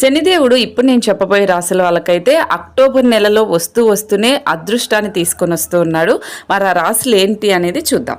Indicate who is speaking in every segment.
Speaker 1: శనిదేవుడు ఇప్పుడు నేను చెప్పబోయే రాసుల వాళ్ళకైతే అక్టోబర్ నెలలో వస్తూ వస్తూనే అదృష్టాన్ని తీసుకొని వస్తూ ఉన్నాడు. మరి ఆ రాశులు ఏంటి అనేది చూద్దాం.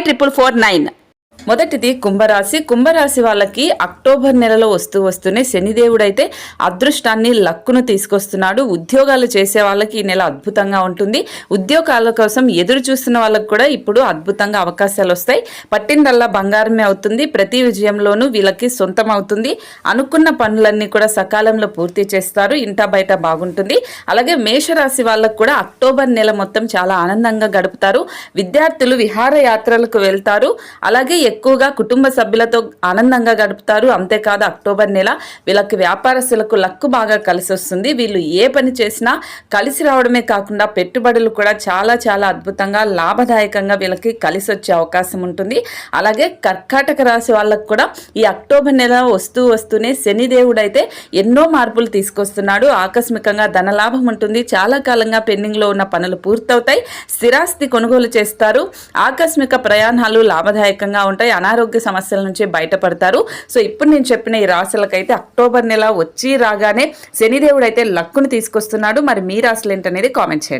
Speaker 1: triple four nine మొదటిది కుంభరాశి. కుంభరాశి వాళ్ళకి అక్టోబర్ నెలలో వస్తూ వస్తూనే శనిదేవుడైతే అదృష్టాన్ని లక్కును తీసుకొస్తున్నాడు. ఉద్యోగాలు చేసే వాళ్ళకి ఈ నెల అద్భుతంగా ఉంటుంది. ఉద్యోగాల కోసం ఎదురు చూస్తున్న వాళ్ళకి కూడా ఇప్పుడు అద్భుతంగా అవకాశాలు వస్తాయి. పట్టిందల్లా బంగారమే అవుతుంది. ప్రతి విజయంలోనూ వీళ్ళకి సొంతం అవుతుంది అనుకున్న పనులన్నీ కూడా సకాలంలో పూర్తి చేస్తారు. ఇంటా బయట బాగుంటుంది. అలాగే మేషరాశి వాళ్ళకు కూడా అక్టోబర్ నెల మొత్తం చాలా ఆనందంగా గడుపుతారు. విద్యార్థులు విహారయాత్రలకు వెళ్తారు. అలాగే ఎక్కువగా కుటుంబ సభ్యులతో ఆనందంగా గడుపుతారు. అంతేకాదు అక్టోబర్ నెల వీళ్ళకి వ్యాపారస్తులకు లక్కు బాగా కలిసి వస్తుంది. వీళ్ళు ఏ పని చేసినా కలిసి రావడమే కాకుండా పెట్టుబడులు కూడా చాలా చాలా అద్భుతంగా లాభదాయకంగా వీళ్ళకి కలిసి వచ్చే అవకాశం ఉంటుంది. అలాగే కర్కాటక రాశి వాళ్ళకు కూడా ఈ అక్టోబర్ నెల వస్తూ వస్తూనే శనిదేవుడు అయితే ఎన్నో మార్పులు తీసుకొస్తున్నాడు. ఆకస్మికంగా ధనలాభం ఉంటుంది. చాలా కాలంగా పెండింగ్లో ఉన్న పనులు పూర్తవుతాయి. స్థిరాస్తి కొనుగోలు చేస్తారు. ఆకస్మిక ప్రయాణాలు లాభదాయకంగా ఉంటాయి. ఉంటాయి. అనారోగ్య సమస్యల నుంచి బయటపడతారు. సో ఇప్పుడు నేను చెప్పిన ఈ రాశులకైతే అక్టోబర్ నెల వచ్చి రాగానే శనిదేవుడు అయితే లక్కును తీసుకొస్తున్నాడు. మరి మీ రాశులు ఏంటనేది కామెంట్ చేయండి.